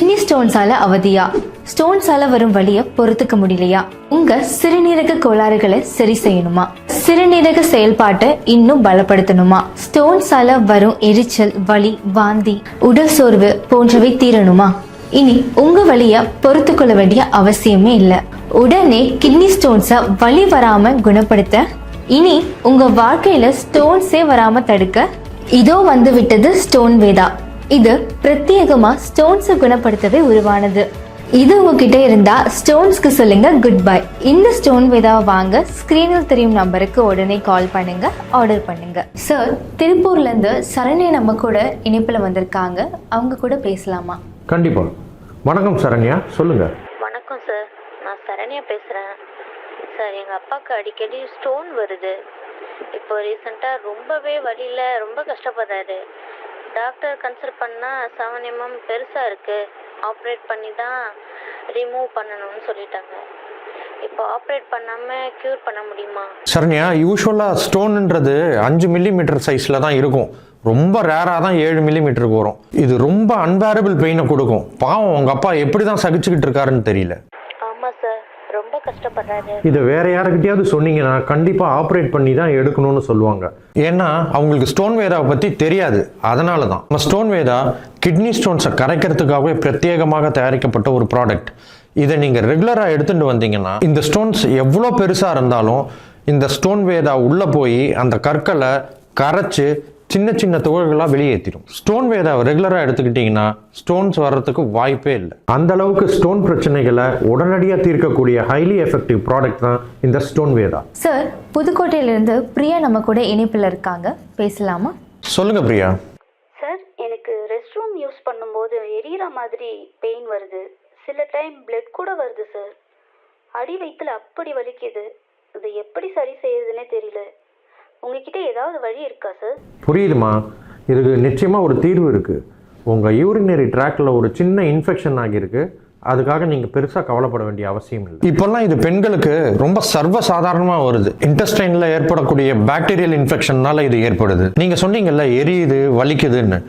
Kidney ஸ்டோன்ஸால அவதியா? ஸ்டோன்ஸால வரும் வழிய பொறுத்துக்க முடியலையா? உங்க சிறுநீரக கோளாறுகளை சரி செய்யணுமா? சிறுநீரக செயல்பாட்டை இன்னும் பலப்படுத்தணுமா? ஸ்டோன்ஸால வரும் எரிச்சல் வலி வாந்தி உடல் சோர்வு போன்றவை தீரணுமா? இனி உங்க வழிய பொறுத்து கொள்ள வேண்டிய அவசியமே இல்லை. உடனே கிட்னி ஸ்டோன்ஸ வலி வராம குணப்படுத்த இனி உங்க வாழ்க்கையில ஸ்டோன்ஸே வராம தடுக்க. இதோ வந்து விட்டது ஸ்டோன் வேதா. இது பிரத்யேகமா ஸ்டோன்ஸை குணப்படுத்தவே உருவானது. இது உங்ககிட்ட இருந்தா ஸ்டோன்ஸ்க்கு சொல்லுங்க குட் பை இந்த ஸ்டோன் வேதாவை வாங்க ஸ்கிரீனில் தெரியும் நம்பருக்கு உடனே கால் பண்ணுங்க ஆர்டர் பண்ணுங்க. சார் திருப்பூர்ல இருந்து சரண்யா நம்ம கூட இணைப்புல வந்திருக்காங்க. அவங்க கூட பேசலாமா? கண்டிப்பா. வணக்கம் சரண்யா சொல்லுங்க. வணக்கம் சார் நான் சரண்யா பேசுகிறேன் சார் எங்கள் அப்பாவுக்கு அடிக்கடி ஸ்டோன் வருது. இப்போ ரீசெண்டாக ரொம்பவே வலியில் ரொம்ப கஷ்டப்படுறாரு. டாக்டர் கன்சல்ட் பண்ணால் செவன் எம்எம் பெருசாக இருக்குது ஆப்ரேட் பண்ணி தான் ரிமூவ் பண்ணணும்னு சொல்லிட்டாங்க. இப்போ ஆப்ரேட் பண்ணாமல் க்யூர் பண்ண முடியுமா? சரண்யா யூஸ்வலாக ஸ்டோனுன்றது அஞ்சு மில்லிமீட்டர் சைஸில் தான் இருக்கும். ரொம்ப ரேராக தான் ஏழு மில்லிமீட்டருக்கு வரும். இது ரொம்ப அன்பேரபிள் பெயினை கொடுக்கும். பாவம் உங்கள் அப்பா எப்படி தான் சகிச்சுக்கிட்டு இருக்காருன்னு தெரியல. கஷ்டப்படுறாரு இதை வேற யாருக்கிட்டையாவது சொன்னீங்கன்னா கண்டிப்பாக ஆப்ரேட் பண்ணி தான் எடுக்கணும்னு சொல்லுவாங்க. ஏன்னா அவங்களுக்கு ஸ்டோன் வேதாவை பற்றி தெரியாது. அதனால தான் நம்ம ஸ்டோன் வேதா கிட்னி ஸ்டோன்ஸை கரைக்கிறதுக்காகவே பிரத்யேகமாக தயாரிக்கப்பட்ட ஒரு ப்ராடக்ட் இதை நீங்கள் ரெகுலராக எடுத்துகிட்டு வந்தீங்கன்னா இந்த ஸ்டோன்ஸ் எவ்வளோ பெருசாக இருந்தாலும் இந்த ஸ்டோன் வேதா உள்ளே போய் அந்த கற்களை கரைச்சி சின்ன சின்ன துகள்களாக வெளியேற்றிடும் ஸ்டோன் வேதாவை ரெகுலராக எடுத்துக்கிட்டிங்கன்னா ஸ்டோன்ஸ் வர்றதுக்கு வாய்ப்பே இல்லை. அந்த அளவுக்கு ஸ்டோன் பிரச்சனைகளை உடனடியாக தீர்க்கக்கூடிய ஹைலி எஃபெக்டிவ் ப்ராடக்ட் தான் இந்த ஸ்டோன் வேதா சார் புதுக்கோட்டையில இருந்து பிரியா நம்ம கூட இணைப்புல இருக்காங்க. பேசலாமா? சொல்லுங்க பிரியா. சார் எனக்கு ரெஸ்ட் ரூம் யூஸ் பண்ணும்போது எரியிற மாதிரி பெயின் வருது. சில டைம் பிளட் கூட வருது சார் அடி வயிற்றுல அப்படி வலிக்குது. இது எப்படி சரி செய்யறதுனே உங்ககிட்ட ஏதாவது வழி இருக்கா சார் புரியுதுமா? இதுக்கு நிச்சயமாக ஒரு தீர்வு இருக்குது உங்கள் யூரினரி ட்ராக்ல ஒரு சின்ன இன்ஃபெக்ஷன் ஆகியிருக்கு. அதுக்காக நீங்கள் பெருசாக கவலைப்பட வேண்டிய அவசியம் இல்லை. இப்போல்லாம் இது பெண்களுக்கு ரொம்ப சர்வ சாதாரணமாக வருது. இன்டெஸ்டைனில் ஏற்படக்கூடிய பாக்டீரியல் இன்ஃபெக்ஷன்னால இது ஏற்படுது. நீங்கள் சொன்னீங்கல்ல எரியுது வலிக்குதுன்னு.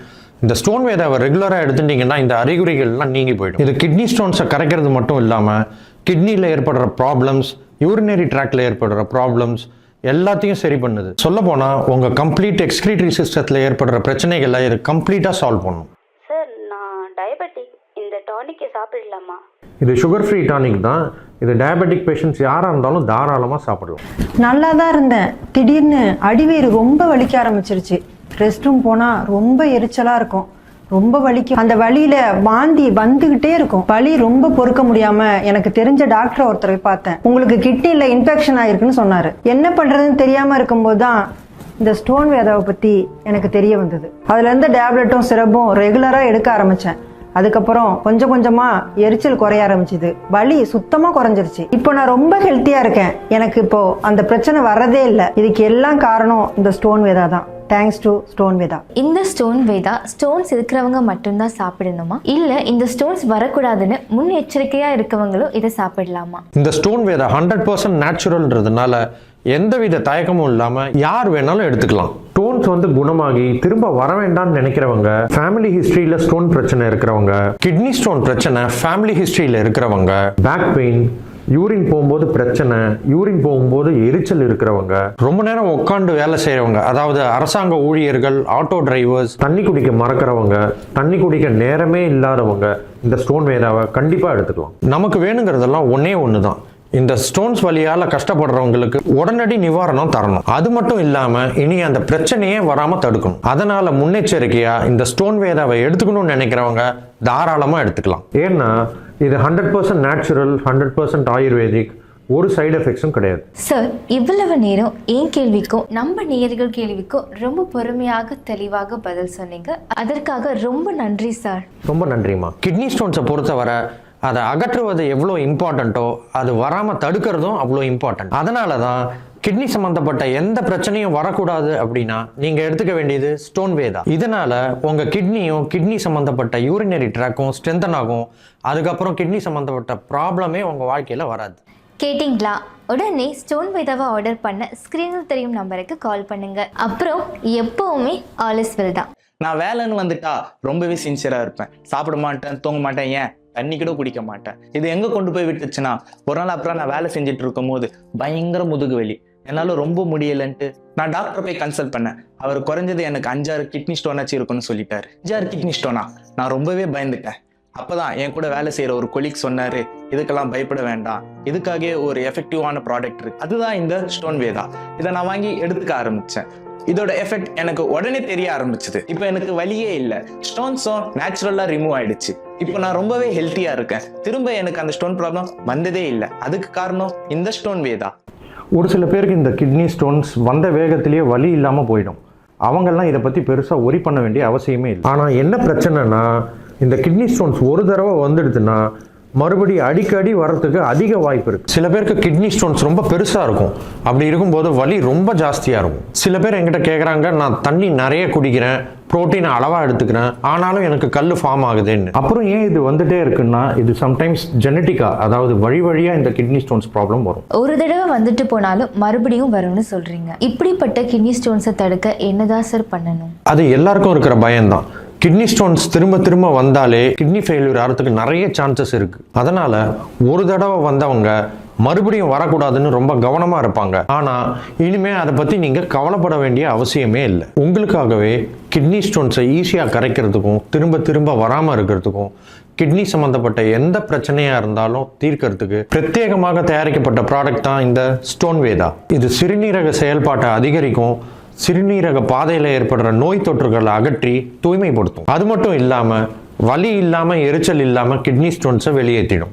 இந்த ஸ்டோன் வேதாவை ரெகுலராக எடுத்துட்டீங்கன்னா இந்த அறிகுறிகள்லாம் நீங்கி போயிடும். இது கிட்னி ஸ்டோன்ஸை கரைக்கிறது மட்டும் இல்லாமல் கிட்னியில் ஏற்படுற ப்ராப்ளம்ஸ் யூரினரி ட்ராக்ல ஏற்படுற ப்ராப்ளம்ஸ் எல்லாத்தையும் சரி பண்ணுது. சொல்ல போனால் உங்கள் கம்ப்ளீட் எக்ஸ்கிரீட்டரி சிஸ்டத்தில் ஏற்படுற பிரச்சனைகளை இது கம்ப்ளீட்டாக சால்வ் பண்ணும். சார் நான் டயபெட்டிக் இந்த டானிக்கை சாப்பிடலாமா? இது சுகர் ஃப்ரீ டானிக் தான். இது டயபெட்டிக் பேஷண்ட்ஸ் யாராக இருந்தாலும் தாராளமாக சாப்பிடலாம். நல்லா தான் இருந்தேன். திடீர்னு அடிவயிறு ரொம்ப வலிக்க ஆரம்பிச்சிருச்சு. ரெஸ்ட் ரூம் போனால் ரொம்ப எரிச்சலாக இருக்கும். ரொம்ப வலிக்கும். அந்த வழியில வாந்தி வந்துகிட்டே இருக்கும். வலி ரொம்ப பொறுக்க முடியாம எனக்கு தெரிஞ்ச டாக்டர் ஒருத்தரை பார்த்தேன். உங்களுக்கு கிட்னில இன்ஃபெக்ஷன் ஆயிருக்குன்னு சொன்னாரு. என்ன பண்றதுன்னு தெரியாம இருக்கும்போது தான் இந்த ஸ்டோன் வேதாவை பத்தி எனக்கு தெரிய வந்தது. அதுல இருந்து டேப்லெட்டும் சிரப்பும் ரெகுலரா எடுக்க ஆரம்பிச்சேன். அதுக்கப்புறம் கொஞ்சம் கொஞ்சமா எரிச்சல் குறைய ஆரம்பிச்சுது. வலி சுத்தமா குறைஞ்சிருச்சு. இப்போ நான் ரொம்ப ஹெல்த்தியா இருக்கேன். எனக்கு இப்போ அந்த பிரச்சனை வர்றதே இல்லை. இதுக்கு எல்லாம் காரணம் இந்த ஸ்டோன் வேதா தான். தேங்க்ஸ் டு ஸ்டோன் வேதா இந்த ஸ்டோன் வேதா ஸ்டோன்ஸ் இருக்கிறவங்க மட்டும்தான் சாப்பிடணுமா? இல்ல இந்த ஸ்டோன்ஸ் வரக்கூடாதுன்னு முன்னெச்சரிக்கையா இருக்கவங்களும் இதை சாப்பிடலாமா? இந்த ஸ்டோன் வேதா ஹண்ட்ரட் பர்சன்ட் நேச்சுரல்ன்றதுனால எந்தவித தயக்கமும் இல்லாமல் யார் வேணாலும் எடுத்துக்கலாம். ஸ்டோன்ஸ் வந்து குணமாகி திரும்ப வர வேண்டாம்னு நினைக்கிறவங்க ஃபேமிலி ஹிஸ்டரியில் ஸ்டோன் பிரச்சனை இருக்கிறவங்க கிட்னி ஸ்டோன் பிரச்சனை ஃபேமிலி ஹிஸ்டரியில் இருக்கிறவங்க பேக் பெயின் யூரின் போகும்போது பிரச்சனை யூரின் போகும்போது எரிச்சல் இருக்கிறவங்க ரொம்ப நேரம் உட்காந்து வேலை செய்கிறவங்க அதாவது அரசாங்க ஊழியர்கள் ஆட்டோ டிரைவர்ஸ் தண்ணி குடிக்க மறக்கிறவங்க தண்ணி குடிக்க நேரமே இல்லாதவங்க இந்த ஸ்டோன் வேதாவை கண்டிப்பாக எடுத்துக்கலாம். நமக்கு வேணுங்கிறதெல்லாம் ஒன்றே ஒன்று தான் இந்த ஸ்டோன்ஸ் வழியால் கஷ்டப்படுறவங்களுக்கு உடனடி நிவாரணம் தரணும். அது மட்டும் இல்லாமல் இனி அந்த பிரச்சனையே வராமல் தடுக்கணும். அதனால முன்னெச்சரிக்கையாக இந்த ஸ்டோன் வேதாவை எடுத்துக்கணும்னு நினைக்கிறவங்க தாராளமாக எடுத்துக்கலாம். ஏன்னா இது hundred percent natural hundred percent ayurvedic ஒரு சைடு எஃபெக்ட்ஸும் கிடையாது. சார் இவ்வளவு நேரம் என் கேள்விக்கும் நம்ம நேயர்கள் கேள்விக்கும் ரொம்ப பொறுமையாக தெளிவாக பதில் சொன்னீங்க. அதற்காக ரொம்ப நன்றி சார் ரொம்ப நன்றிம்மா. கிட்னி ஸ்டோன்ஸை பொறுத்தவரை அதை அகற்றுவது எவ்வளோ இம்பார்ட்டண்ட்டோ அது வராமல் தடுக்கிறதும் அவ்வளோ இம்பார்ட்டன்ட் அதனால தான் கிட்னி சம்மந்தப்பட்ட எந்த பிரச்சனையும் வரக்கூடாது அப்படின்னா நீங்கள் எடுத்துக்க வேண்டியது ஸ்டோன் வேதா இதனால உங்கள் கிட்னியும் கிட்னி சம்மந்தப்பட்ட யூரினரி ட்ராக்கும் ஸ்ட்ரென்தன் ஆகும். அதுக்கப்புறம் கிட்னி சம்மந்தப்பட்ட ப்ராப்ளமே உங்கள் வாழ்க்கையில் வராது. கேட்டிங்களா? உடனே ஸ்டோன் வேதாவை ஆர்டர் பண்ண ஸ்க்ரீனில் தெரியும் நம்பருக்கு கால் பண்ணுங்க. அப்புறம் எப்பவுமே ஆல் இஸ் வெல் தான். நான் வேலைன்னு வந்துட்டா ரொம்பவே சின்சியரா இருப்பேன். சாப்பிட மாட்டேன் தூங்க மாட்டேன் ஏன்? தண்ணி கூட குடிக்க மாட்டேன். இது எங்க கொண்டு போய் விட்டுச்சுன்னா ஒரு நாள் அப்புறம் நான் வேலை செஞ்சுட்டு இருக்கும் போது பயங்கர முதுகு வலி. என்னால் ரொம்ப முடியலன்ட்டு நான் டாக்டர் போய் கன்சல்ட் பண்ணேன். அவர் குறைஞ்சது எனக்கு அஞ்சாறு கிட்னி ஸ்டோனாச்சும் இருக்குன்னு சொல்லிட்டாரு. அஞ்சாறு கிட்னி ஸ்டோனா நான் ரொம்பவே பயந்துட்டேன். அப்போதான் என் கூட வேலை செய்கிற ஒரு கொலீக் சொன்னார் இதுக்கெல்லாம் பயப்பட வேண்டாம். இதுக்காகவே ஒரு எஃபெக்டிவான ப்ராடக்ட் இருக்கு. அதுதான் இந்த ஸ்டோன் வேதா இதை நான் வாங்கி எடுத்துக்க ஆரம்பித்தேன் இதோட எஃபெக்ட் எனக்கு உடனே தெரிய ஆரம்பிச்சது. இப்போ எனக்கு வலியே இல்லை. ஸ்டோன்ஸும் நேச்சுரலா ரிமூவ் ஆயிடுச்சு. இப்போ நான் ரொம்பவே ஹெல்த்தியா இருக்கேன். திரும்ப எனக்கு அந்த ஸ்டோன் ப்ராப்ளம் வந்ததே இல்லை. அதுக்கு காரணம் இந்த ஸ்டோன் வேதா ஒரு சில பேருக்கு இந்த கிட்னி ஸ்டோன்ஸ் வந்த வேகத்திலேயே வலி இல்லாமல் போயிடும். அவங்கெல்லாம் இதை பற்றி பெருசாக ஒரி பண்ண வேண்டிய அவசியமே இல்லை. ஆனால் என்ன பிரச்சனைனா இந்த கிட்னி ஸ்டோன்ஸ் ஒரு தடவை வந்துடுதுன்னா மறுபடி அடிக்கடி வர்றதுக்கு அதிக வாய்ப்பு இருக்கு. சில பேருக்கு கிட்னி ஸ்டோன்ஸ் ரொம்ப பெருசாக இருக்கும். அப்படி இருக்கும்போது வலி ரொம்ப ஜாஸ்தியாக இருக்கும். சில பேர் என்கிட்ட கேட்குறாங்க நான் தண்ணி நிறைய குடிக்கிறேன் புரோட்டீன் அளவாக எடுத்துக்கிறேன் ஆனாலும் எனக்கு கல் ஃபார்ம் ஆகுதுன்னு. அப்புறம் ஏன் இது வந்துட்டே இருக்குன்னா இது சம்டைம்ஸ் ஜெனட்டிக்காக அதாவது வழி வழியாக இந்த கிட்னி ஸ்டோன்ஸ் ப்ராப்ளம் வரும். ஒரு தடவை வந்துட்டு போனாலும் மறுபடியும் வரும்னு சொல்றீங்க. இப்படிப்பட்ட கிட்னி ஸ்டோன்ஸை தடுக்க என்னதான் சார் பண்ணணும்? அது எல்லாருக்கும் இருக்கிற பயம்தான். கிட்னி ஸ்டோன்ஸ் திரும்ப திரும்ப வந்தாலே கிட்னி ஃபெயிலியர் ஆகிறதுக்கு நிறைய சான்சஸ் இருக்கு. அதனால ஒரு தடவை வந்தவங்க மறுபடியும் வரக்கூடாதுன்னு ரொம்ப கவனமாக இருப்பாங்க. ஆனால் இனிமே அதை பற்றி நீங்கள் கவலைப்பட வேண்டிய அவசியமே இல்லை. உங்களுக்காகவே கிட்னி ஸ்டோன்ஸை ஈஸியாக கரைக்கிறதுக்கும் திரும்ப திரும்ப வராமல் இருக்கிறதுக்கும் கிட்னி சம்மந்தப்பட்ட எந்த பிரச்சனையாக இருந்தாலும் தீர்க்கறதுக்கு பிரத்யேகமாக தயாரிக்கப்பட்ட ப்ராடக்ட் தான் இந்த ஸ்டோன் வேதா. இது சிறுநீரக செயல்பாட்டை அதிகரிக்கும் சிறுநீரக பாதையில் ஏற்படுற நோய் தொற்றுகளை அகற்றி தூய்மைப்படுத்தும். அது மட்டும் இல்லாமல் வலி இல்லாமல் எரிச்சல் இல்லாமல் கிட்னி ஸ்டோன்ஸை வெளியேற்றிடும்.